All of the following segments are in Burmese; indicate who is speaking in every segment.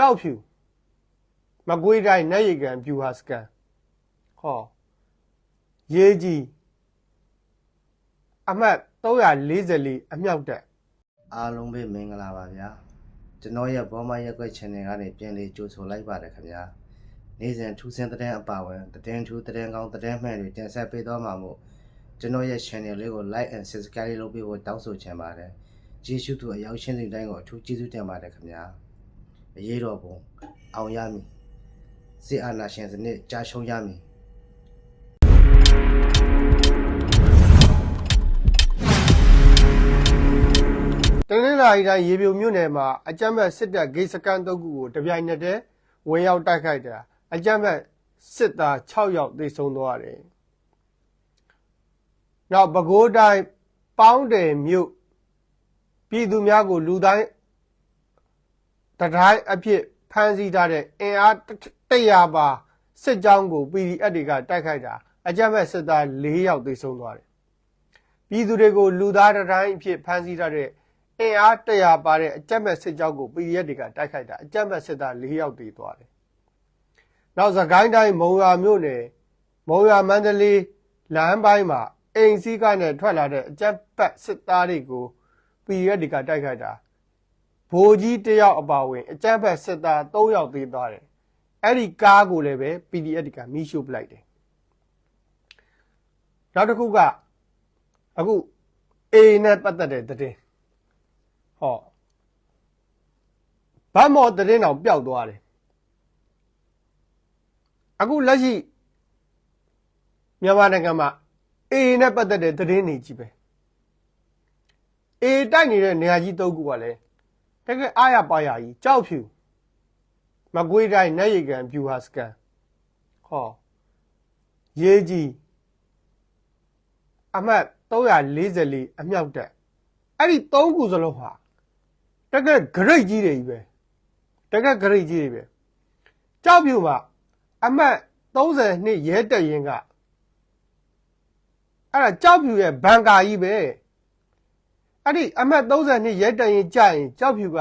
Speaker 1: ကြောက်ဖြူမကွေးတိုင်းနိုင်ရီကန်ပြူဟာစကန်ဟောရေးကြီးအမှတ်344အမြောက်တက်
Speaker 2: အားလုံးပဲမင်္ဂလာပါဗျာကျွန်တော်ရဲ့ဘောမရက်ကွက် channel ကနေပြန်လေးကြိုဆိုလိုက်ပါတယ်ခင်ဗျာနေ့စဉ်ထူးဆန်းတဲ့အပါဝင်သတင်းထူးသတင်းကောင်းသတင်းမှန်တွေတင်ဆက်ပေးသွားမှာမို့ကျွန်တော်ရဲ့ channel လေးကို like and subscribe လုပ်ပေးဖို့တောင်းဆိုချင်ပါတယ်ကျေးဇူးသူအရောက်ရှင်းတဲ့တိုင်းကိုအထူးကျေးဇူးတင်ပါတယ်ခင်ဗျာ အရေးတော်ပုံအောင်ရမည်စစ်အာဏာရှင်စနစ်ကြာရှုံးရမည်
Speaker 1: တနင်္လာရီတိုင်းရေပြိုမြို့နယ်မှာအကြမ်းဖက်စစ်တပ်ဂိတ်စကန်တုတ်ကူကိုတပြိုင်နက်တည်းဝင်ရောက်တိုက်ခိုက်တာအကြမ်းဖက်စစ်သား6ယောက်သေဆုံးသွားတယ်။နောက်ပဲခူးတိုင်းပေါင်းတယ်မြို့ပြည်သူများကိုလူတိုင်း တတိုင်းအဖြစ်ဖမ်းဆီးထားတဲ့အင်အား100ပါစစ်ကြောင်းကို PDF တွေကတိုက်ခိုက်တာအကြမ်းဖက်စစ်သား4ယောက်သေဆုံးသွားတယ်။ပြည်သူတွေကိုလူသားတစ်တိုင်းအဖြစ်ဖမ်းဆီးထားတဲ့အင်အားတရာပါတဲ့အကြက်မဲ့စစ်ကြောင်းကို PDF တွေကတိုက်ခိုက်တာအကြက်မဲ့စစ်သား၄ယောက်တည်သွားတယ်။နောက်သခိုင်းတိုင်းမုံရွာမြို့နယ်မုံရွာမန္တလေးလမ်းပိုင်းမှာအိမ်စည်းကနဲ့ထွက်လာတဲ့အကြက်ပတ်စစ်သားတွေကို PDF တွေကတိုက်ခိုက်တာ ဗိုလ်ကြီးတစ်ယောက်အပါအဝင်အကြက်ပတ်စစ်သား၃ယောက်တည်သွားတယ်။အဲ့ဒီကားကိုလည်းပဲ PDF တွေကမိရှို့ပလိုက်တယ်။နောက်တစ်ခုကအခု A နဲ့ပတ်သက်တဲ့သတင်းဟောဗတ်မော်သတင်းတော်ပျောက်သွားတယ်အခုလက်ရှိမြန်မာနိုင်ငံမှာ A နဲ့ပတ်သက်တဲ့သတင်းတွေကြီးပဲ A တိုက်နေတဲ့နေရာကြီးသုံးခုကလည်း တကယ်အားရပါရကြီးကြောက်ဖြူမကွေးတိုင်းနိုင်ရီကန်ပြူဟာစကန်ဟောရေးကြီးအမှတ်344အမြောက်တက်အဲ့ဒီ၃ခုစလုံးဟာတကယ်ဂရိတ်ကြီးတွေကြီးပဲတကယ်ဂရိတ်ကြီးတွေပဲကြောက်ပြူမှာအမှတ်32ရဲတက်ရင်ကအဲ့ဒါကြောက်ပြူရဲ့ဘန်ကာကြီးပဲ အဲ့ဒီအမှတ်32ရဲတက်ရင်ကြာရင်ကြောက်ပြူက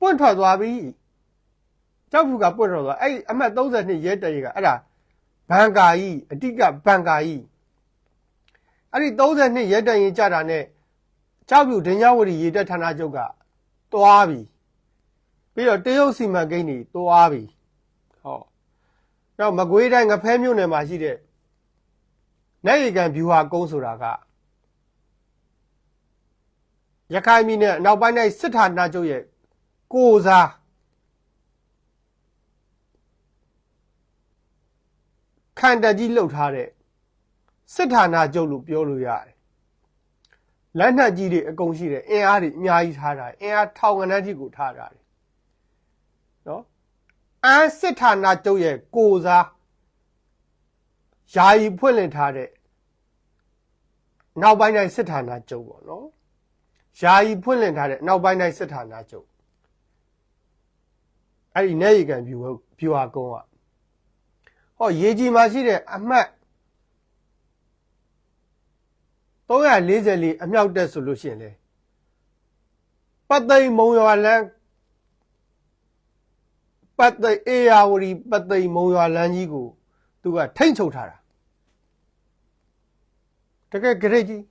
Speaker 1: ပွင့်ထွက်သွားပြီကြောက်ပြူကပွင့်ထွက်သွားအဲ့ဒီအမှတ်32ရဲတက်ရင်ကအဲ့ဒါဘန်ကာကြီးအတိကဘန်ကာကြီးအဲ့ဒီ32ရက်တန်ရင်ကြတာနဲ့ကြောက်ပြူဒင်ညဝတီရေတက်ဌာနချုပ်ကတွားပြီပြီးတော့တရုတ်စီမံကိန်းတွေတွားပြီဟောနောက်မကွေးတိုင်းငဖဲမြို့နယ်မှာရှိတဲ့နိုင်ရီကန်ဗျူဟာကုန်းဆိုတာက ရခိုင်ပြည်နယ်အနောက်ပိုင်းတိုင်းစစ်ဌာနချုပ်ရဲ့ကိုစားခန္တာကြီးလှုပ်ထားတဲ့စစ်ဌာနချုပ်လို့ပြောလို့ရတယ်။လက်နက်ကြီးတွေအကုန်ရှိတယ်အင်အားတွေအများကြီးထားတာအင်အားထောင်ကနန်းကြီးကိုထားတာတယ်။နော်အန်းစစ်ဌာနချုပ်ရဲ့ကိုစားယာယီဖွင့်လှစ်ထားတဲ့နောက်ပိုင်းတိုင်းစစ်ဌာနချုပ်ပေါ့နော်။ ယာယီဖွင့်လှစ်ထားတဲ့နောက်ပိုင်းတိုင်းစစ်ဌာနချုပ်အဲ့ဒီနေရီကန်ဗျူဗျူဟာကုန်းကဟောရေကြီးမှာရှိတဲ့အမှတ်344အမြောက်တက်ဆိုလို့ရှိရင်လေပတ်သိမ်မုံရွာလန်းပတ်သိမ်အေယာဝတီပတ်သိမ်မုံရွာလန်းကြီးကိုသူကထိမ့်ချုပ်ထားတာတကယ်ဂရိတ်ကြီး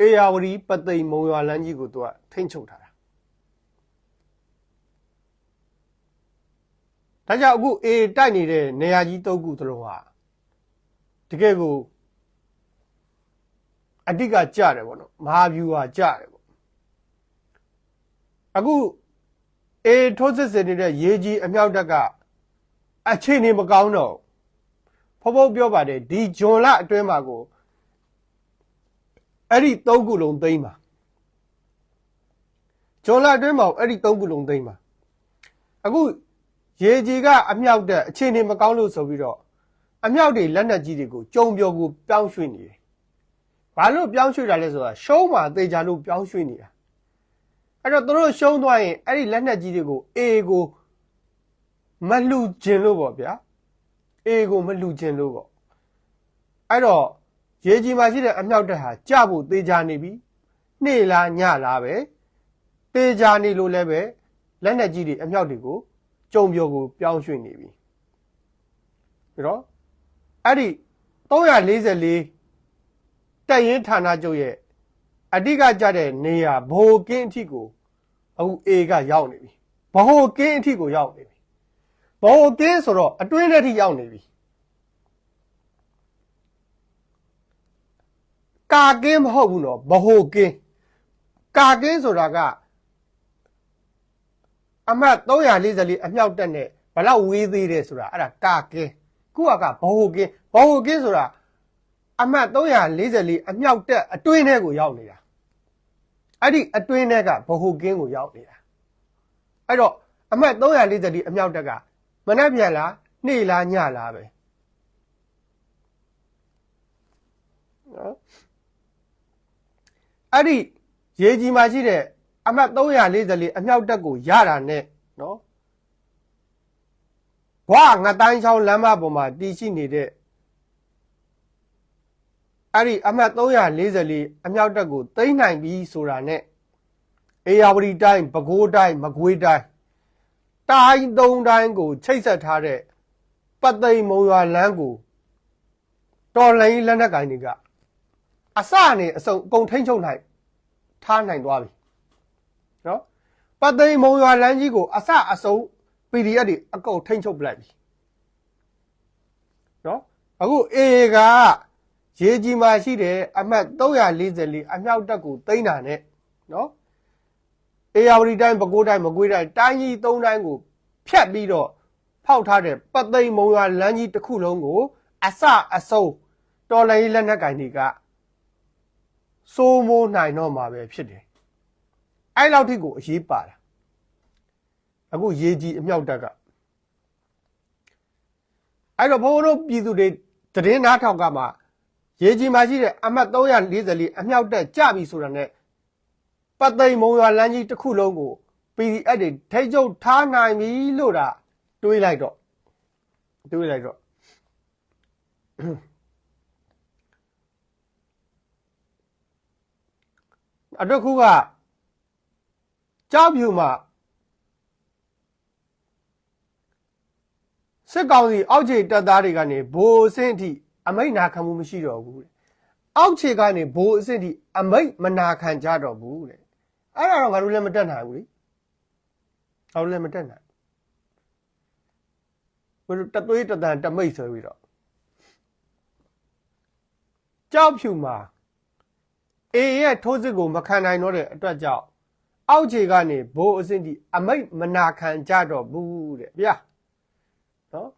Speaker 1: အေယာဝတီပတ်သိမ်မုံရွာလန်းကြီးကိုသူကထိမ့်ချုပ်ထားတာဒါကြောင့်အခုအေတိုက်နေတဲ့နေရာကြီး၃ခုသလုံးဟာတကယ်ကိုအတိတ်ကကြတယ်ပေါ့နော်မဟာဗျူဟာကြတယ်ပေါ့အခုအေထိုးစစ်စင်နေတဲ့ရေကြီးအမြောက်တက်ကအချိန်နေမကောင်းတော့ဖုံဖုံပြောပါတယ်ဒီဂျွန်လအတွင်းမှာကို အဲ့ဒီသုံးခုလုံးသိမ့်ပါဂျွန်လအတွင်းမှာအဲ့ဒီသုံးခုလုံးသိမ့်ပါအခုရေကြီးကအမြောက်တက်အချိန်နေမကောင်းလို့ဆိုပြီးတော့အမြောက်တွေလက်နက်ကြီးတွေကိုကြုံပြောကိုပြောင်းရွှေ့နေတယ်ဘာလို့ပြောင်းရွှေ့တာလဲဆိုတာရှုံးမှာတေချာလို့ပြောင်းရွှေ့နေတာအဲ့တော့သူတို့ရှုံးသွားရင်အဲ့ဒီလက်နက်ကြီးတွေကို A ကိုမလှူခြင်းလို့ပေါ့ဗျာ A ကိုမလှူခြင်းလို့ပေါ့အဲ့တော့ ရေကြီးမှာရှိတဲ့အမြောက်တက်ဟာကြဖို့တေချာနေပြီနေ့လားညလားပဲတေချာနေလို့လည်းပဲလက်နက်ကြီးတွေအမြောက်တွေကိုကြုံပြောကိုပြောင်းရွှေ့နေပြီပြီးတော့အဲ့ဒီ344တက်ရင်ဌာနချုပ်ရဲ့အဓိကကြတဲ့နေရာဘိုကင်းအထိကိုအခု A ကရောက်နေပြီဘိုကင်းအထိကိုရောက်နေပြီဘိုကင်းဆိုတော့အတွင်းထဲထိရောက်နေပြီ ကာကင်းမဟုတ်ဘူးနော်ဘဟိုကင်းကာကင်းဆိုတာကအမှတ်344အမြောက်တက်နဲ့ဘလောက်ဝေးသေးတယ်ဆိုတာအဲ့ဒါကာကင်းခုကကဘဟိုကင်းဘဟိုကင်းဆိုတာအမှတ်344အမြောက်တက်အတွင်းထဲကိုရောက်နေတာအဲ့ဒီအတွင်းထဲကဘဟိုကင်းကိုရောက်နေတာအဲ့တော့အမှတ်344အမြောက်တက်ကမနှက်ပြန်လားနေ့လားညလားပဲနော် အဲ့ဒီရေကြီးမှာရှိတဲ့အမှတ်344အမြောက်တက်ကိုရတာနဲ့နော်ဘွာငတိုင်းချောင်းလမ်းမပေါ်မှာတည်ရှိနေတဲ့အဲ့ဒီအမှတ်344အမြောက်တက်ကိုသိမ့်နိုင်ပြီဆိုတာနဲ့အေယာဝတီတိုင်းပဲခူးတိုင်းမကွေးတိုင်းတိုင်းသုံးတိုင်းကိုချိတ်ဆက်ထားတဲ့ပတ်သိမ်မုံရွာလမ်းကိုတော်လိုင်းလက်နက်ကင်တွေကအစနဲ့အစုံအကုန်ထိမ့်ချုပ်နိုင် ထားနိုင်သွားပြီနော်ပတ်သိမ်မုံရွာလမ်းကြီးကိုအစအစုံ PDF တွေအကုန်ထိမ့်ချုပ်ပလိုက်ပြီနော်အခု AA ကရေကြီးမှာရှိတယ်အမှတ်344အမြောက်တက်ကိုသိမ်းတာနဲ့နော်အေယာဝတီတိုင်းပဲခူးတိုင်းမကွေးတိုင်းတိုင်းကြီး၃တိုင်းကိုဖြတ်ပြီးတော့ဖောက်ထားတဲ့ပတ်သိမ်မုံရွာလမ်းကြီးတစ်ခုလုံးကို အစအစုံတော်လိုင်းလက်နက်ကင်တွေက စိုးမိုးနိုင်တော့မှာပဲဖြစ်တယ်အဲ့လောက်ထိကိုအရေးပါတာအခုရေကြီးအမြောက်တက်ကအဲ့တော့ဘိုးတို့ပြည်သူတွေသတင်းနားထောင်ကမှရေကြီးမှာရှိတဲ့အမှတ်344အမြောက်တက်ကြပြီဆိုတာနဲ့ပတ်သိမ်မုံရွာလမ်းကြီးတစ်ခုလုံးကို PDF တွေထိတ်ကျုပ်ထားနိုင်ပြီလို့ဒါတွေးလိုက်တော့တွေးလိုက်တော့ အတွက်ခုကကြောက်ဖြူမှာစစ်ကောင်စီအောက်ခြေတပ်သားတွေကနေဘိုးအဆင့်အထိအမိတ်နာခံမှုမရှိတော့ဘူးတဲ့အောက်ခြေကနေဘိုးအဆင့်အထိအမိတ်မနာခံကြတော့ဘူးတဲ့အဲ့ဒါတော့ငါတို့လည်းမတက်နိုင်ဘူးလေငါတို့လည်းမတက်နိုင်ဘယ်လိုတသွေးတတန်တမိတ်ဆိုပြီးတော့ကြောက်ဖြူမှာ အေးရဲ့ထိုးစစ်ကိုမခံနိုင်တော့တဲ့အတွက်ကြောင့်အောက်ခြေကနေဘိုးအဆင့်ထိအမိတ်မနာခံကြတော့ဘူးတဲ့ဗျာနော်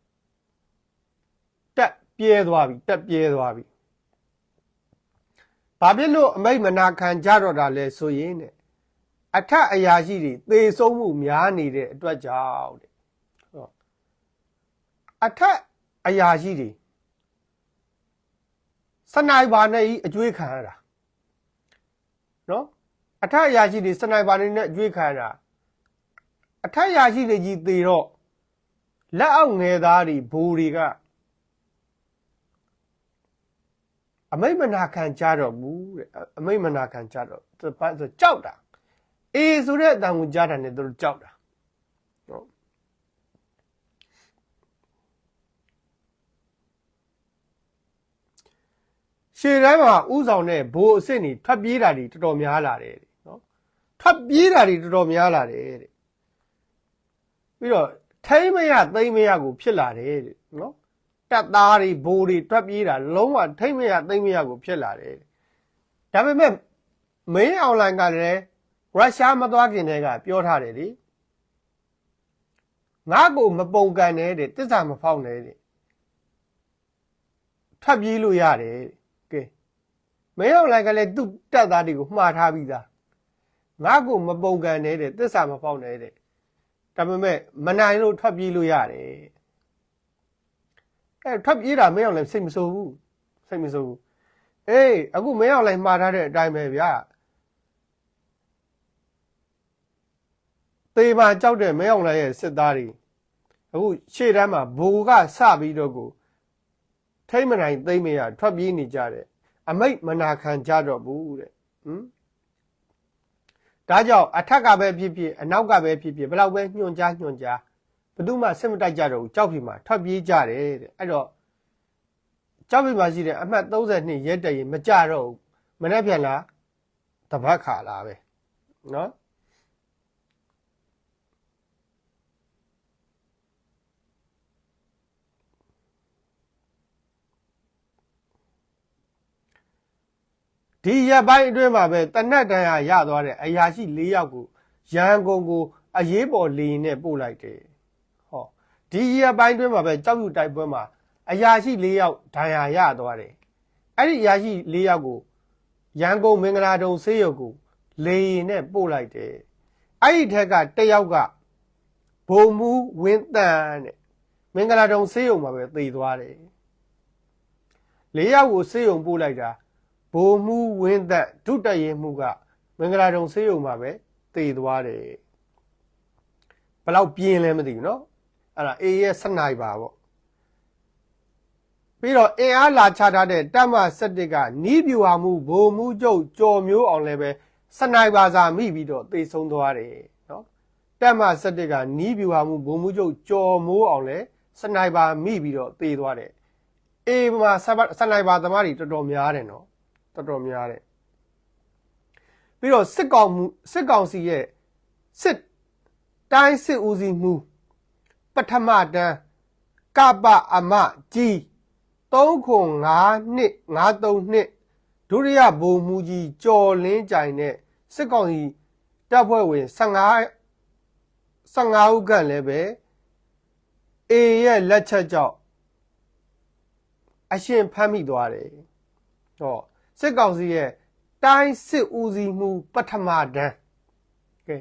Speaker 1: တက်ပြဲသွားပြီတက်ပြဲသွားပြီဘာဖြစ်လို့အမိတ်မနာခံကြတော့တာလဲဆိုရင်တဲ့အထက်အရာရှိတွေသေဆုံးမှုများနေတဲ့အတွက်ကြောင့်တဲ့ဟောအထက်အရာရှိတွေစနိုက်ပါနဲ့ကြီးအကျွေးခံရတာ နော်အထက်အရာရှိတွေစနိုက်ပါနဲ့အကျွေးခံရတာအထက်အရာရှိတွေကြီးသေတော့လက်အောက်ငယ်သားတွေဘိုးတွေကအမိတ်မနာခံကြတော့ဘူးတဲ့အမိတ်မနာခံကြတော့ဘာဆိုကြောက်တာအေးဆိုတဲ့အတန်ကိုကြားတာနဲ့သူတို့ကြောက်တာနော် ရှေ့တိုင်းမှာဥဆောင်တဲ့ဘိုးအစ်စ်နေထွက်ပြေးတာတွေတော်တော်များလာတယ်နော်ထွက်ပြေးတာတွေတော်တော်များလာတယ်တဲ့ပြီးတော့ထိမ့်မရသိမ့်မရကိုဖြစ်လာတယ်တဲ့နော်တက်သားတွေဘိုးတွေထွက်ပြေးတာလုံးဝထိမ့်မရသိမ့်မရကိုဖြစ်လာတယ်ဒါပေမဲ့မင်းအွန်လိုင်းကလည်းရုရှားမသွားခင်တည်းကပြောထားတယ်လေငါ့ကိုမပုံကန်နဲ့တဲ့တစ္ဆာမဖောက်နဲ့တဲ့ထွက်ပြေးလို့ရတယ်ကဲ မင်းအောင်လိုက်ကလည်းသူ့တက်သားတွေကိုမှားထားပြီးသားငါ့ကိုမပုံကန်နဲ့တဲ့တစ္ဆာမဖောက်နဲ့တဲ့ဒါပေမဲ့မနိုင်လို့ထွက်ပြေးလို့ရတယ်အဲထွက်ပြေးတာမင်းအောင်လည်းစိတ်မဆိုးဘူးစိတ်မဆိုးဘူးအေးအခုမင်းအောင်လည်းမှားထားတဲ့အတိုင်းပဲဗျာသေပါကြောက်တဲ့မဲအောင်လိုက်ရဲ့စစ်သားတွေအခုရှေ့တန်းမှာဘိုးကစပြီးတော့ကိုထိမ့်မနိုင်သိမ့်မရထွက်ပြေးနေကြတယ် အမိတ်မနာခံကြတော့ဘူးတဲ့ဟမ်ဒါကြောင့်အထက်ကပဲဖြစ်ဖြစ်အနောက်ကပဲဖြစ်ဖြစ်ဘယ်လောက်ပဲညွှန်ကြားညွှန်ကြားဘယ်သူမှစစ်မတိုက်ကြတော့ဘူးကြောက်ပြီမှာထွက်ပြေးကြတယ်တဲ့အဲ့တော့ကြောက်ပြီမှာရှိတဲ့အမှတ်32ရဲတရင်မကြတော့ဘူးမနေ့ပြန်လာတပတ်ခါလာပဲနော် ဒီရက်ပိုင်းအတွင်းမှာပဲတနက်တန်ရရသွားတဲ့အရာရှိ၄ယောက်ကိုရန်ကုန်ကိုအရေးပေါ်လေရင်နဲ့ပို့လိုက်တယ်ဟောဒီရက်ပိုင်းအတွင်းမှာပဲကြောက်ယူတိုက်ပွဲမှာအရာရှိ၄ယောက်ဒဏ်ရာရသွားတယ်အဲ့ဒီအရာရှိ၄ယောက်ကိုရန်ကုန်မင်္ဂလာတုံဆေးရုံကိုလေရင်နဲ့ပို့လိုက်တယ်အဲ့ဒီထက်ကတစ်ယောက်ကဘုံမူဝင်းတန်တဲ့မင်္ဂလာတုံဆေးရုံမှာပဲသေသွားတယ်၄ယောက်ကိုဆေးရုံပို့လိုက်တာ ဘုံမူဝင်းသက်ဒုတရင်မှုကမင်္ဂလာတုံဆေးရုံမှာပဲသေသွားတယ်ဘယ်လောက်ပြင်းလဲမသိဘူးเนาะအဲ့ဒါအေးရဲ့စနိုက်ပါပေါ့ပြီးတော့အင်အားလာချထားတဲ့တပ်မ7ကနီးပြူဟာမှုဘုံမှုကျုပ်ကြော်မျိုးအောင်လည်းပဲစနိုက်ပါစာမိပြီးတော့သေဆုံးသွားတယ်เนาะတပ်မ7ကနီးပြူဟာမှုဘုံမှုကျုပ်ကြော်မိုးအောင်လည်းစနိုက်ပါမိပြီးတော့သေသွားတယ်အေးမှာစနိုက်ပါသမားတွေတော်တော်များတယ်เนาะ တော်တော်များတယ်ပြီးတော့စစ်ကောင်မှုစစ်ကောင်စီရဲ့စစ်တိုင်းစစ်ဦးစီးမှုပထမတန်းကပအမကြီး3ခွန်5နှစ်53နှစ်ဒုတိယဗိုလ်မှူးကြီးကျော်လင်းကြိုင်နဲ့စစ်ကောင်စီတပ်ဖွဲ့ဝင်15 15ဦးခန့်လည်းပဲအေရဲ့လက်ချက်ကြောင့်အရှင်ဖမ်းမိသွားတယ်ဟော စစ်ကောင်စီရဲ့တိုင်းစစ်ဦးစီးမှုပထမတန်းကဲ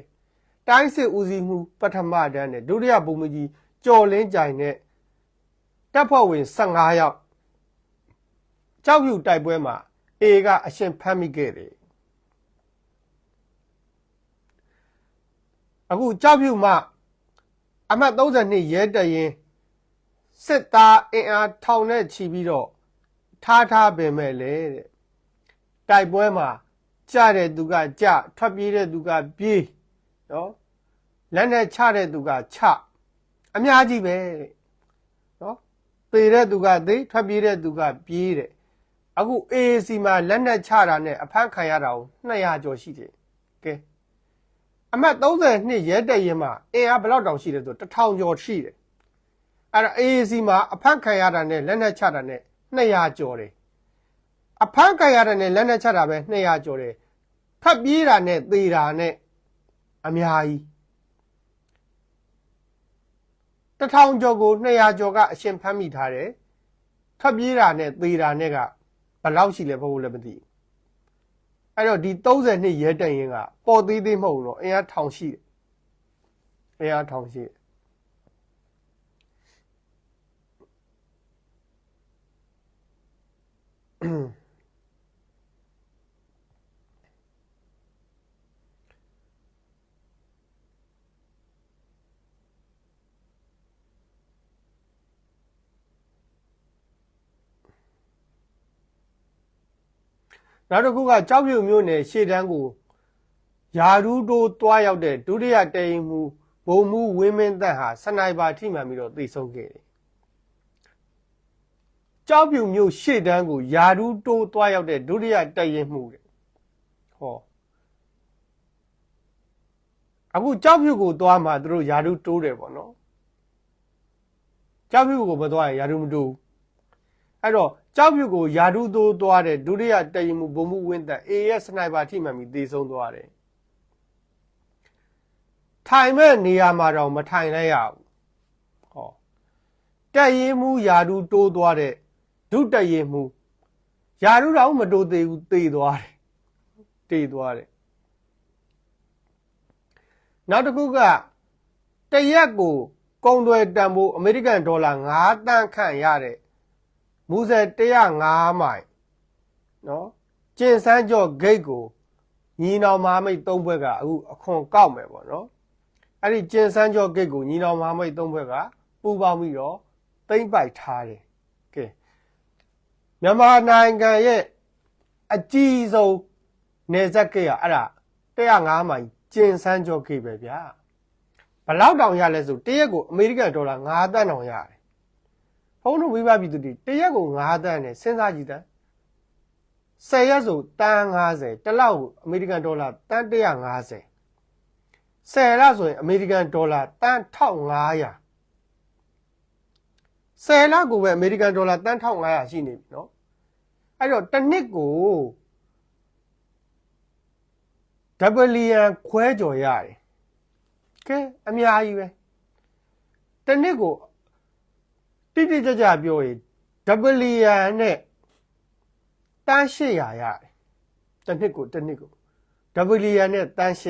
Speaker 1: တိုင်းစစ်ဦးစီးမှုပထမတန်းနဲ့ဒုတိယဗိုလ်မှူးကြီးကျော်လင်းကြိုင်နဲ့တပ်ဖွဲ့ဝင်15ယောက်ကြောက်ဖြူတိုက်ပွဲမှာအေကအရှင်ဖမ်းမိခဲ့တယ်အခုကြောက်ဖြူမှာအမှတ်32ရဲတရင်စစ်သားအင်အားထောင်နဲ့ချီပြီးတော့ထားထားပင်မဲ့လေတဲ့ တိုက်ပွဲမှာကြတဲ့သူကကြထွက်ပြေးတဲ့သူကပြေးနော်လက်နဲ့ချတဲ့သူကချအများကြီးပဲတဲ့နော်ပေတဲ့သူကသိထွက်ပြေးတဲ့သူကပြေးတဲ့အခု AAC မှာလက်နဲ့ချတာနဲ့အဖမ်းခံရတာကို200ကျော်ရှိတယ်ကဲအမှတ်32ရဲတက်ရင်မှာအင်အားဘယ်လောက်တောင်ရှိလဲဆို1000ကျော်ရှိတယ်အဲ့ဒါ AAC မှာအဖမ်းခံရတာနဲ့လက်နဲ့ချတာနဲ့200ကျော်တယ် အဖမ်းခံရတာနဲ့လက်နဲ့ချတာပဲ200ကျော်တယ်ဖတ်ပြေးတာနဲ့သေတာနဲ့အများကြီးတထောင်ကျော်ကို200ကျော်ကအရှင်ဖမ်းမိထားတယ်ဖတ်ပြေးတာနဲ့သေတာနဲ့ကဘယ်လောက်ရှိလဲဘို့လည်းမသိဘူးအဲ့တော့ဒီ30နှစ်ရဲတက်ရင်ကပေါ်သေးသေးမဟုတ်ဘူးတော့အင်အားထောင်ရှိတယ်အင်အားထောင်ရှိတယ် နောက်တစ်ခုကကြောက်ပြုံမျိုးနယ်ရှေ့တန်းကိုယာရူးတိုးတွားရောက်တဲ့ဒုတိယတရင်မူဘုံမူဝင်းမင်းသက်ဟာစနိုက်ပါထိမှန်ပြီးတော့သိဆုံးခဲ့တယ်ကြောက်ပြုံမျိုးရှေ့တန်းကိုယာရူးတိုးတွားရောက်တဲ့ဒုတိယတရင်မူတဲ့ဟောအခုကြောက်ပြုတ်ကိုတွားမှသူတို့ယာရူးတိုးတယ်ပေါ့နော်ကြောက်ပြုတ်ကိုမတွားရင်ယာရူးမတိုးဘူး အဲ့တော့ကြောက်ပြုတ်ကိုယာဒုသိုးသွားတဲ့ဒုတိယတရင်မူဘုံမှုဝင်းသက် AS စနိုက်ပါထိမှန်ပြီးသေဆုံးသွားတယ်ထိုင်မဲ့နေရာမှာတော့မထိုင်လိုက်ရဘူးဟောတက်ရင်မူယာဒုတိုးသွားတဲ့ဒုတရင်မူယာဒုတော့မတိုးသေးဘူးသေသွားတယ်တေသွားတယ်နောက်တစ်ခုကတရက်ကိုကုန်သွယ်တန်ဖိုးအမေရိကန်ဒေါ်လာ9တန်းခန့်ရတဲ့ မူဆယ်105မိုင်နော်ကျင်စန်းကျော်ဂိတ်ကိုညီနောင်မဟာမိတ်၃ဘွဲကအခုအခွန်ကောက်မယ်ပေါ့နော်အဲ့ဒီကျင်စန်းကျော်ဂိတ်ကိုညီနောင်မဟာမိတ်၃ဘွဲကပူပေါင်းပြီးတော့တိမ့်ပိုက်ထားတယ်ကဲမြန်မာနိုင်ငံရဲ့အကြီးဆုံးနေဇက်ကရအဲ့ဒါ105မိုင်ကျင်စန်းကြောကိပဲဗျာဘလောက်တောင်ရလဲဆိုတရက်ကိုအမေရိကန်ဒေါ်လာ9တန်းတောင်ရတယ်ဖုန်းတို့ဝိပပြည်သူတွေတရက်ကို9တန်းနဲ့စဉ်းစားကြည့်တန်း10ရက်ဆိုတန်း90တစ်လောက်ကိုအမေရိကန်ဒေါ်လာတန်း150 10လဆိုရင်အမေရိကန်ဒေါ်လာတန်း1500 10လကိုပဲအမေရိကန်ဒေါ်လာတန်း1500ရှိနေပြီเนาะအဲ့တော့တစ်နှစ်ကိုဒဘလီယံခွဲကြော်ရတယ်ကဲအများကြီးပဲတစ်နှစ်ကို တိတိကျကျပြောရင်ဒဘလီယံနဲ့တန်း800ရတယ်တစ်နှစ်ကိုတစ်နှစ်ကိုဒဘလီယံနဲ့တန်း800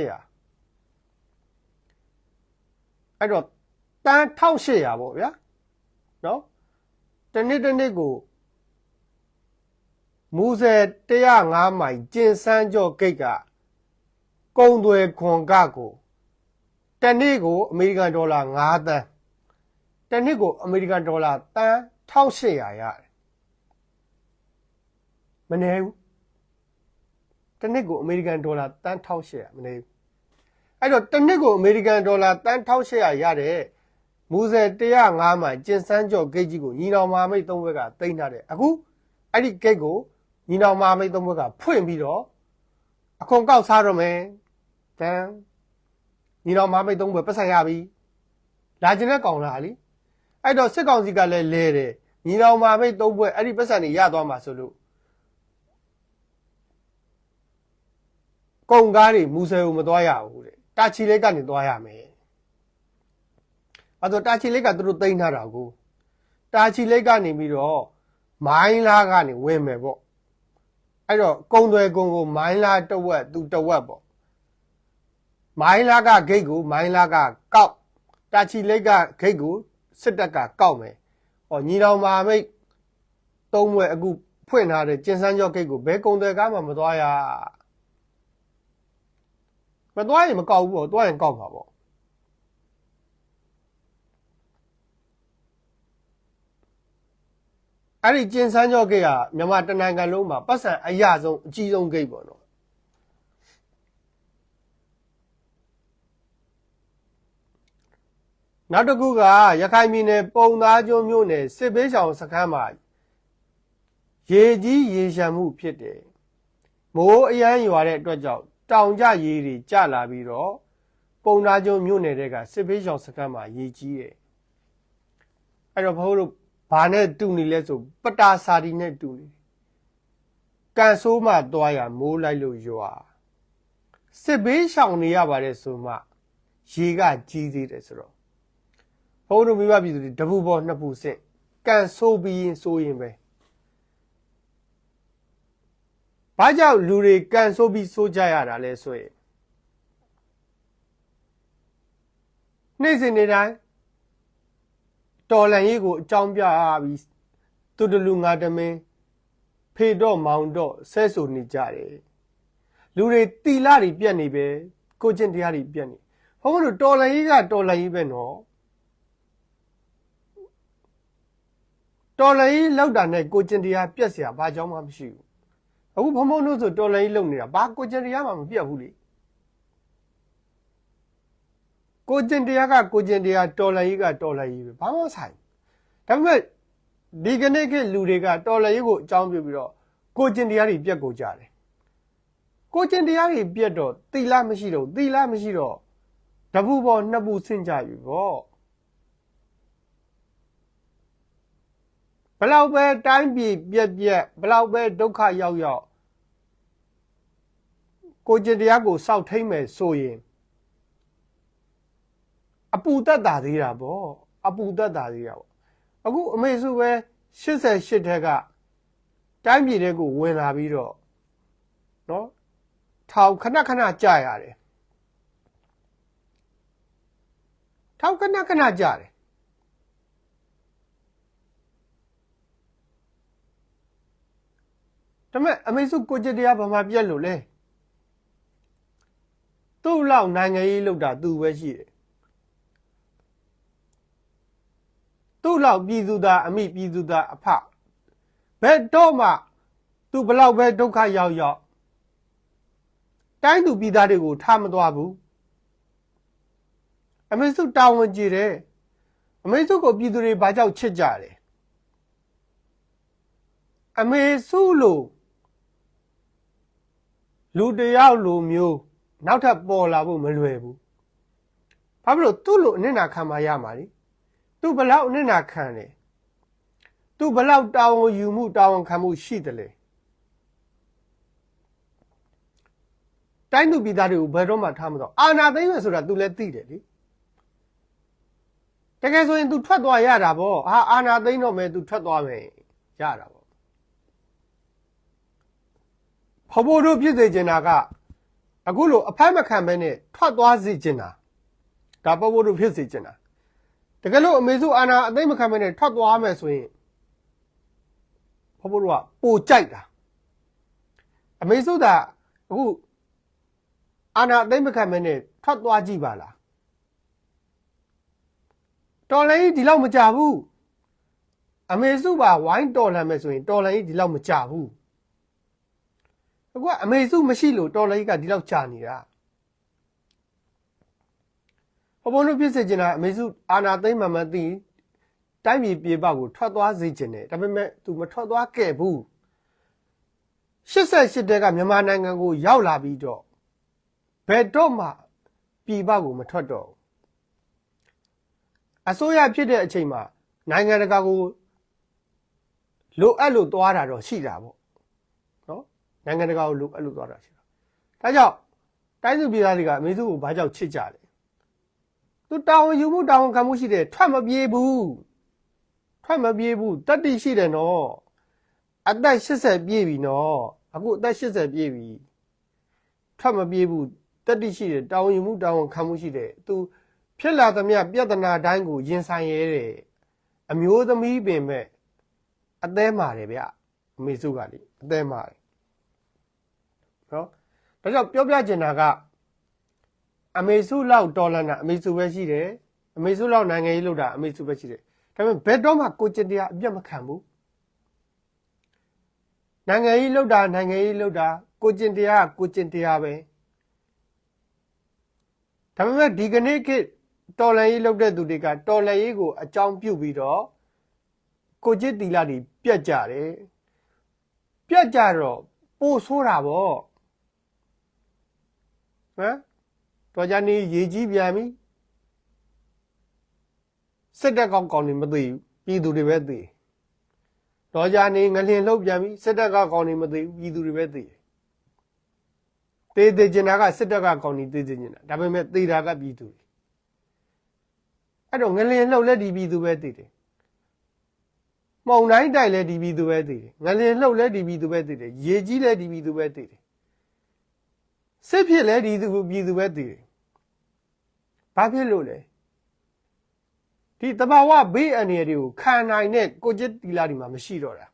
Speaker 1: အဲ့တော့တန်း1800ပေါ့ဗျာနော်တစ်နှစ်တစ်နှစ်ကိုမူဆယ်105မိုင်ကျင်စန်းကျော်ဂိတ်ကကုံသွယ်ခွန်ကကိုတစ်နှစ်ကိုအမေရိကန်ဒေါ်လာ9တန်း တစ်နှစ်ကိုအမေရိကန်ဒေါ်လာတန်း1800ရတယ်မနည်းဘူးတစ်နှစ်ကိုအမေရိကန်ဒေါ်လာတန်း1800မနည်းဘူးအဲ့တော့တစ်နှစ်ကိုအမေရိကန်ဒေါ်လာတန်း1800ရတဲ့မူဆယ်105မှာကျင်စန်းကျော်ဂိတ်ကြီးကိုညီနောင်မဟာမိတ်သုံးဘက်ကတင်ထားတယ်အခုအဲ့ဒီဂိတ်ကိုညီနောင်မဟာမိတ်သုံးဘက်ကဖွင့်ပြီးတော့အခွန်ကောက်စားတော့မယ်တန်းညီနောင်မဟာမိတ်သုံးဘက်ပတ်ဆက်ရပြီလာကျင်တဲ့ကောင်လာလी အဲ့တော့စစ်ကောင်စီကလည်းလဲတယ်ညီနောင်မဟာမိတ်သုံးဘက်အဲ့ဒီပတ်ဆက်နေရသွားမှာဆိုလို့ကုံကားတွေမူဆယ်ကိုမသွားရဘူးတဲ့တာချီလေးကနေသွားရမယ်အဲ့တော့တာချီလေးကသူတို့တိမ့်ထားတာကိုတာချီလေးကနေပြီးတော့မိုင်းလားကနေဝင်မယ်ပေါ့အဲ့တော့ကုံသွယ်ကုံကိုမိုင်းလားတစ်ဝက်သူတစ်ဝက်ပေါ့မိုင်းလားကဂိတ်ကိုမိုင်းလားကကောက်တာချီလေးကဂိတ်ကို စစ်တပ်ကကောက်မယ်ဟောညီတော်မာမိတ်သုံးဝက်အခုဖွင့်ထားတဲ့ကျင်စန်းကျော်ဂိတ်ကိုဘယ်ကုံသွယ်ကားမှမသွားရမသွားရင်မကောက်ဘူးပေါ့သွားရင်ကောက်ပါပေါ့အဲ့ဒီကျင်စန်းကျော်ဂိတ်ကမြန်မာတနိုင်ငံလုံးမှာပတ်စံအရဆုံးအကြီးဆုံးဂိတ်ပေါ့နော် နောက်တစ်ခုကရခိုင်ပြည်နယ်ပုံသားကျွန်းမြို့နယ်စစ်ဘေးရှောင်စခန်းမှာရေကြီးရေရှမ်းမှုဖြစ်တယ်မိုးအရမ်းရွာတဲ့အတွက်ကြောင့်တောင်ကျရေတွေကျလာပြီးတော့ပုံသားကျွန်းမြို့နယ်တွေကစစ်ဘေးရှောင်စခန်းမှာရေကြီးတယ်အဲ့တော့ဘိုးတို့ဘာနဲ့တူနေလဲဆိုပတာစာရီနဲ့တူနေကန်ဆိုးမှသွားရမိုးလိုက်လို့ရွာစစ်ဘေးရှောင်နေရပါတယ်ဆိုမှရေကကြီးသေးတယ်ဆိုတော့ ဘုန်းတို့မိဘပြည်သူတွေတပူပေါ်နှစ်ပူစစ်ကန်ဆိုးပြီးရင်ဆိုးရင်ပဲဘာကြောင့်လူတွေကန်ဆိုးပြီးဆိုးကြရတာလဲဆိုရင်နေ့စဉ်နေ့တိုင်းတော်လန်ရေးကိုအကြောင်းပြပြီးသူတလူငါတမင်းဖေတော့မောင်တော့ဆဲဆူနေကြတယ်လူတွေတီလာတွေပြက်နေပဲကိုကျင့်တရားတွေပြက်နေဘုန်းတို့တော်လန်ရေးကတော်လန်ရေးပဲနော် တော်လန်ရေးလောက်တာနဲ့ကိုကျင့်တရားပြက်เสียဘာကြောင့်မှမရှိဘူးအခုဘုံဘုံတို့ဆိုတော်လန်ရေးလုံနေတာဘာကိုကျင့်တရားမှမပြက်ဘူးလေကိုကျင့်တရားကကိုကျင့်တရားတော်လန်ရေးကတော်လန်ရေးပဲဘာမှဆိုင်ဒါပေမဲ့ဒီကနေ့ကလူတွေကတော်လန်ရေးကိုအကြောင်းပြုပြီးတော့ကိုကျင့်တရားတွေပြက်ကိုကြတယ်ကိုကျင့်တရားတွေပြက်တော့သီလမရှိတော့သီလမရှိတော့တပူပေါ်နှစ်ပူဆင့်ကြပြီပေါ့ ဘလောက်ပဲတိုင်းပြည်ပြက်ပြက်ဘလောက်ပဲဒုက္ခရောက်ရောက်ကိုကျင့်တရားကိုစောက်ထိမ့်မယ်ဆိုရင်အပူတက်တာသေးတာပေါ့အပူတက်တာသေးတာပေါ့အခုအမေစုပဲ88ထက်ကတိုင်းပြည်တွေကိုဝင်လာပြီးတော့เนาะထောင်ခဏခဏကြာရတယ်ထောင်ခဏခဏကြာတယ် ဒါပေမဲ့အမေစုကိုကြည်တရားဘာမှပြက်လို့လဲသူ့လောက်နိုင်ငံရေးလောက်တာသူပဲရှိတယ်သူ့လောက်ပြည်သူသားအမိပြည်သူသားအဖဘယ်တော့မှသူဘလောက်ပဲဒုက္ခရောက်ရောက်တိုင်းသူပြည်သားတွေကိုထားမသွားဘူးအမေစုတာဝန်ကြည်တယ်အမေစုကိုပြည်သူတွေဘာကြောင့်ချစ်ကြတယ်အမေစုလို့ လူတစ်ယောက်လိုမျိုးနောက်ထပ်ပေါ်လာဖို့မလွယ်ဘူးဘာဖြစ်လို့သူ့လိုအနစ်နာခံမရမှာလေသူဘလောက်အနစ်နာခံတယ်သူဘလောက်တာဝန်ယူမှုတာဝန်ခံမှုရှိတယ်လေတိုင်းသူပြည်သားတွေကိုဘယ်တော့မှထားမတော့အာနာသိမ့်မယ်ဆိုတာ तू လည်းသိတယ်လေတကယ်ဆိုရင် तू ထွက်သွားရတာဗောဟာအာနာသိမ့်တော့မယ် तू ထွက်သွားမယ်ရတာဗော ါ့။ ဖဖို့တို့ဖြစ်စေချင်တာကအခုလိုအဖက်မခံဘဲနဲ့ထွက်သွားစေချင်တာဒါဖဖို့တို့ဖြစ်စေချင်တာတကယ်လို့အမေစုအာနာအသိမ့်မခံဘဲနဲ့ထွက်သွားမယ်ဆိုရင်ဖဖို့တို့ကပိုကြိုက်တာအမေစု that အခုအာနာအသိမ့်မခံမနဲ့ထွက်သွားကြည့်ပါလားတော်လိုင်းဒီလောက်မကြဘူးအမေစုပါဝိုင်းတော်လန်မယ်ဆိုရင်တော်လိုင်းဒီလောက်မကြဘူး အခုကအမေစုမရှိလို့တော်လိုင်းကဒီလောက်ကြာနေတာဘဘလို့ဖြစ်စေချင်တာအမေစုအာနာသိမ့်မှန်မှန်သိတိုင်းပြည်ပြေပေါက်ကိုထွက်သွားစေချင်တယ်ဒါပေမဲ့ तू မထွက်သွားခဲ့ဘူး88တဲကမြန်မာနိုင်ငံကိုရောက်လာပြီးတော့ဘယ်တော့မှပြည်ပကိုမထွက်တော့ဘူးအစိုးရဖြစ်တဲ့အချိန်မှာနိုင်ငံတကာကိုလိုအပ်လို့သွားတာတော့ရှိတာပေါ့ နော်နိုင်ငံတကာကိုလိုအပ်လို့သွားတာရှိတာဒါကြောင့်တိုင်းသူပြည်သားတွေကအမေစုကိုဘာကြောင့်ချစ်ကြလဲသူတာဝန်ယူမှုတာဝန်ခံမှုရှိတယ်ထွက်မပြေးဘူးထွက်မပြေးဘူးတတ္တိရှိတယ်နော်အသက်80ပြည့်ပြီနော်အခုအသက်80ပြည့်ပြီထွက်မပြေးဘူးတတ္တိရှိတယ်တာဝန်ယူမှုတာဝန်ခံမှုရှိတယ်သူဖြစ်လာသမျှပြဿနာတိုင်းကိုရင်ဆိုင်ရဲတယ်အမျိုးသမီးပင်မဲ့အသေးမာတယ်ဗျအမေစုကလေအသေးမာတယ် နော်ဒါကြောင့်ပြောပြချင်တာကအမေစုလောက်တော်လန်တာအမေစုပဲရှိတယ်အမေစုလောက်နိုင်ငံရေးလုပ်တာအမေစုပဲရှိတယ်ဒါပေမဲ့ဘယ်တော့မှကိုကျင်တရားအပြတ်မခံဘူးနိုင်ငံရေးလုပ်တာနိုင်ငံရေးလုပ်တာကိုကျင်တရားကကိုကျင်တရားပဲဒါပေမဲ့ဒီကနေ့ခေတ်တော်လန်ရေးလုပ်တဲ့သူတွေကတော်လန်ရေးကိုအကြောင်းပြုပြီးတော့ကိုကျစ်တီလာတွေပြတ်ကြတယ်ပြတ်ကြတော့ပို့ဆိုးတာဗော ဟမ်တော်ကြနေရေကြီးပြန်ပြီစစ်တပ်ကောင်ကောင်တွေမသိဘူးပြည်သူတွေပဲသိတော်ကြနေငလျင်လှုပ်ပြန်ပြီစစ်တပ်ကကောင်တွေမသိဘူးပြည်သူတွေပဲသိတယ်တေးသေးကျင်တာကစစ်တပ်ကကောင်တွေတေးသေးကျင်တာဒါပေမဲ့သေတာကပြည်သူတွေအဲ့တော့ငလျင်လှုပ်လဲဒီပြည်သူပဲသိတယ်မုံတိုင်းတိုက်လဲဒီပြည်သူပဲသိတယ်ငလျင်လှုပ်လဲဒီပြည်သူပဲသိတယ်ရေကြီးလဲဒီပြည်သူပဲသိတယ် စစ်ဖြစ်လဲဒီသူပြည်သူပဲသိတယ်ဘာဖြစ်လို့လဲဒီတဘာဝဘေးအနေတွေကိုခံနိုင်တဲ့ကိုကျစ်တီလာဒီမှာမရှိတော့တာ